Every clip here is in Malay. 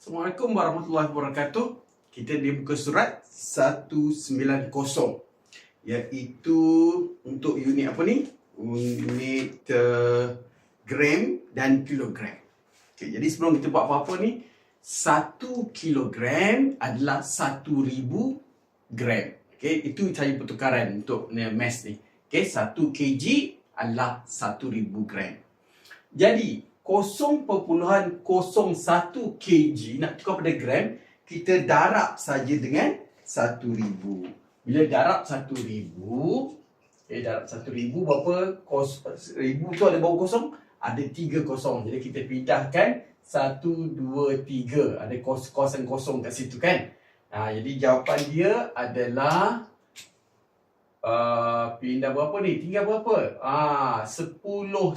Assalamualaikum warahmatullahi wabarakatuh. Kita di muka surat 190 iaitu untuk unit apa ni? Unit uh, gram dan kilogram. Okay, jadi sebelum kita buat apa-apa ni, 1 kilogram adalah 1000 gram. Okay, itu cara pertukaran untuk ni, mass ni. Okay, 1 kg adalah 1000 gram. Jadi, 0.01 kg nak tukar pada gram, kita darab saja dengan 1000. Bila darab 1000, eh darab 1000 berapa? Kos, 1000 tu ada berapa kosong? Ada 3 kosong. Jadi kita pindahkan 1 2 3. Ada kos kosong kosong kat situ kan? Ha, jadi jawapan dia adalah uh, pindah berapa ni? Tinggal berapa? Ah, 10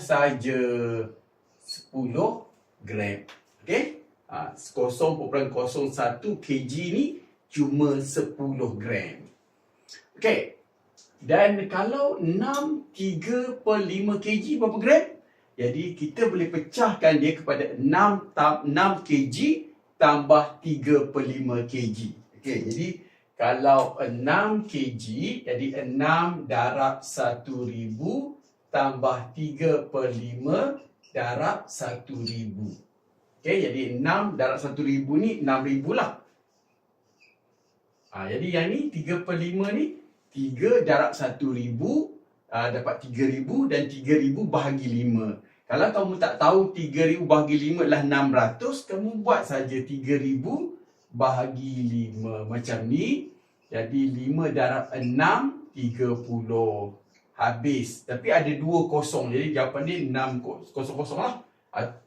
saja. 10 gram. Okey? Ha, 0.01 kg ni cuma 10 gram. Okey. Dan kalau 6 3 per 5 kg berapa gram? Jadi kita boleh pecahkan dia kepada 6 tam, 6 kg tambah 3 per 5 kg. Okey, jadi kalau 6 kg, jadi 6 darab 1000 tambah 3 per 5 darab 1000. Okey, jadi 6 darab 1000 ni 6000 lah. Ha, jadi yang ni 3 per 5 ni 3 darab 1000 uh, dapat 3000 dan 3000 bahagi 5. Kalau kamu tak tahu 3000 bahagi 5 adalah 600, kamu buat saja 3000 bahagi 5 macam ni. Jadi 5 darab 6 30 habis. Tapi ada dua kosong. Jadi jawapan dia enam kosong kosong lah.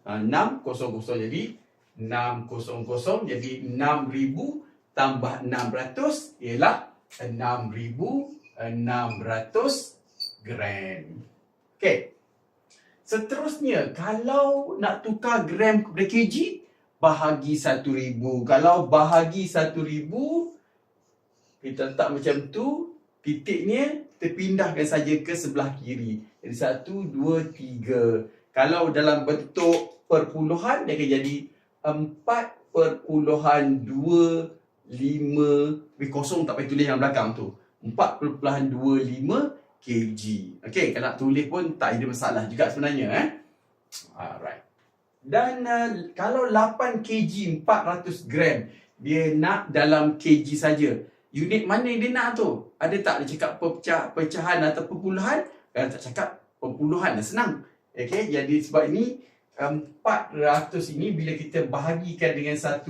Enam kosong kosong. Jadi enam kosong kosong. Jadi enam ribu tambah enam ratus ialah enam ribu enam ratus gram. Okey. Seterusnya, kalau nak tukar gram kepada kg, bahagi satu ribu. Kalau bahagi satu ribu, kita letak macam tu, titiknya terpindahkan saja ke sebelah kiri. Jadi satu, dua, tiga. Kalau dalam bentuk perpuluhan, dia akan jadi empat perpuluhan dua lima. Tapi kosong tak payah tulis yang belakang tu. Empat perpuluhan dua lima kg. Okey, kalau nak tulis pun tak ada masalah juga sebenarnya. Eh? Alright. Dan uh, kalau 8 kg 400 gram, dia nak dalam kg saja unit mana yang dia nak tu? Ada tak dia cakap pecah, pecahan atau perpuluhan? Kalau tak cakap perpuluhan senang. Okay, jadi sebab ini 400 ini bila kita bahagikan dengan 1000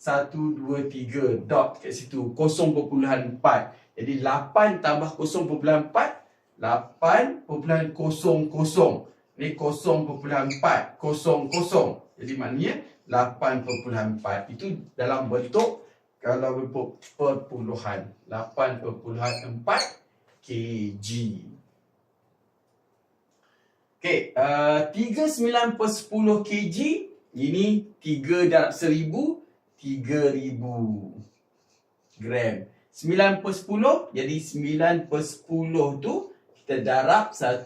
1, 2, 3 dot kat situ 0.4 jadi 8 tambah 0.4 8.00 ni 0.4 00 jadi maknanya 8.4 itu dalam bentuk kalau perpuluhan 8.4 kg. Okey, uh, 39 per 10 kg ini 3 darab 1000 3000 gram. 9 per 10 jadi 9 per 10 tu kita darab 1000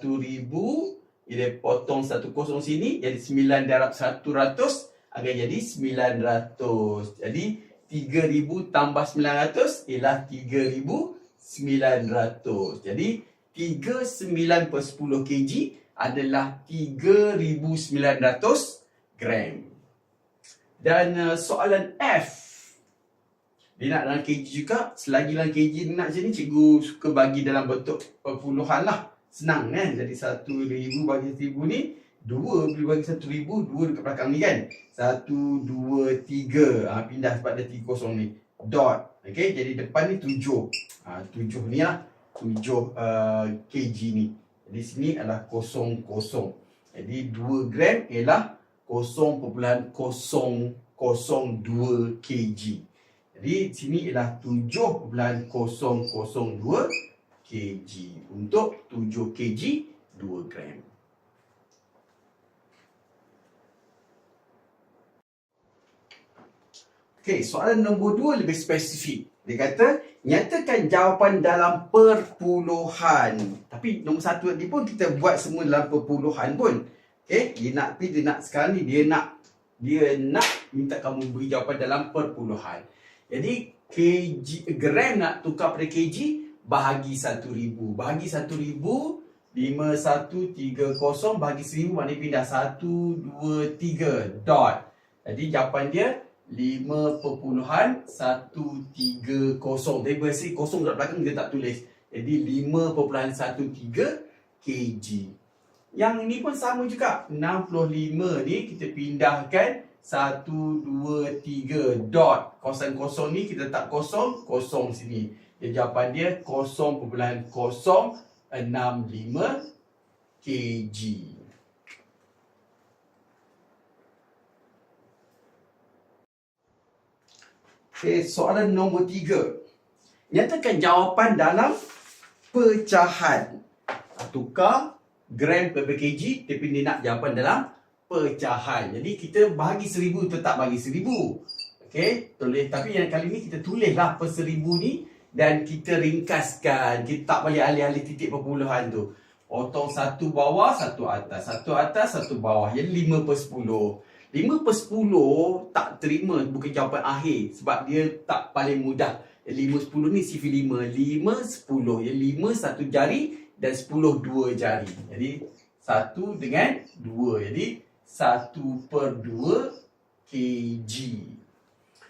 dia potong satu kosong sini jadi 9 darab 100 akan jadi 900. Jadi 3000 tambah 900 ialah 3900. Jadi 39 per 10 kg adalah 3900 gram. Dan uh, soalan F. Dia nak dalam kg juga. Selagi dalam kg dia nak macam ni, cikgu suka bagi dalam bentuk perpuluhan lah. Senang kan? Jadi 1000 bagi 1000 ni Dua boleh bagi satu ribu, dua dekat belakang ni kan. Satu, dua, tiga. Ha, pindah sebab ada tiga kosong ni. Dot. Okay, jadi depan ni tujuh. Ha, tujuh ni lah. Tujuh uh, kg ni. Jadi sini adalah kosong kosong. Jadi dua gram ialah kosong perpuluhan kosong kosong dua kg. Jadi sini ialah tujuh perpuluhan kosong kosong dua kg. Untuk tujuh kg, dua gram. Okey, soalan nombor dua lebih spesifik. Dia kata, nyatakan jawapan dalam perpuluhan. Tapi nombor satu tadi pun kita buat semua dalam perpuluhan pun. Okey, dia nak tapi dia nak sekarang ni dia nak Dia nak minta kamu beri jawapan dalam perpuluhan. Jadi kg, gram nak tukar pada kg, bahagi 1000. Bahagi 1000, 5130 bahagi 1000 maknanya pindah 1, 2, 3, dot. Jadi jawapan dia 5.130. Tapi biasa kosong kat belakang dia tak tulis. Jadi 5.13 kg. Yang ini pun sama juga. 65 ni kita pindahkan 1, 2, 3 dot. Kosong-kosong ni kita tak kosong, kosong sini. Jadi jawapan dia 0.065 kg. Okay, soalan nombor tiga. Nyatakan jawapan dalam pecahan. Tukar gram per kg tapi dia nak jawapan dalam pecahan. Jadi kita bahagi seribu tetap bagi seribu. Okey, tulis tapi yang kali ni kita tulislah per seribu ni dan kita ringkaskan. Kita tak balik alih-alih titik perpuluhan tu. Potong satu bawah, satu atas. Satu atas, satu bawah. Jadi lima per sepuluh. Lima per sepuluh tak terima bukan jawapan akhir. Sebab dia tak paling mudah. Lima sepuluh ni CV lima. Lima sepuluh. Yang lima satu jari dan sepuluh dua jari. Jadi satu dengan dua. Jadi satu per dua kg.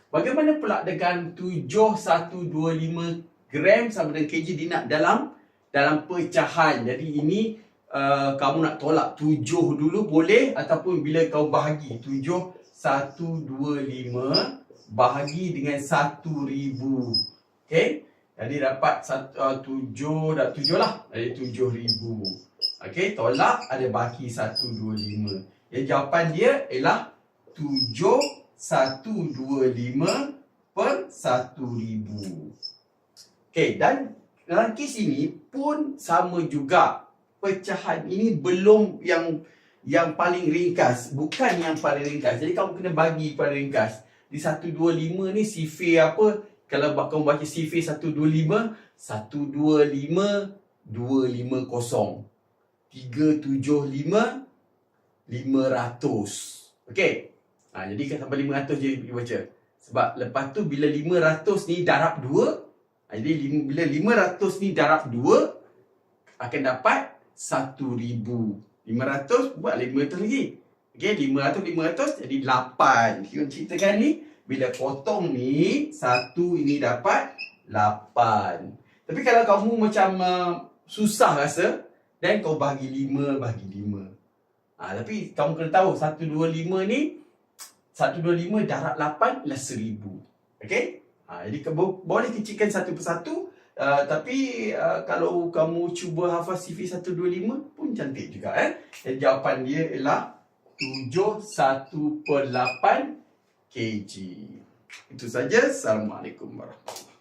Bagaimana pula dengan tujuh satu dua lima gram sama dengan kg dia nak dalam dalam pecahan. Jadi ini uh, kamu nak tolak tujuh dulu boleh ataupun bila kau bahagi tujuh satu dua lima bahagi dengan satu ribu. Okay. Jadi dapat uh, tujuh, dah tujuh lah. Jadi tujuh ribu. Okay, tolak ada baki satu dua lima. Jadi jawapan dia ialah tujuh satu dua lima per satu ribu. Okay, dan dalam kes ini pun sama juga pecahan ini belum yang yang paling ringkas. Bukan yang paling ringkas. Jadi kamu kena bagi paling ringkas. Di 125 ni sifir apa? Kalau kamu baca sifir 125 125 250 375 500 okey. Ha, jadi kan sampai 500 je baca. Sebab lepas tu bila 500 ni darab 2 jadi bila 500 ni darab 2 akan dapat 1000. 500 buat 500 lagi. Okey, 500 500 jadi 8. Kita ceritakan ni bila potong ni satu ini dapat 8. Tapi kalau kamu macam uh, susah rasa dan kau bagi 5 bagi 5. Ah ha, tapi kamu kena tahu 125 ni 125 darab 8 ialah 1000. Okey? Ha, jadi boleh kecilkan satu persatu uh, tapi uh, kalau kamu cuba hafal CV 125 pun cantik juga eh. Dan jawapan dia ialah 71 per 8 kg. Itu saja. Assalamualaikum warahmatullahi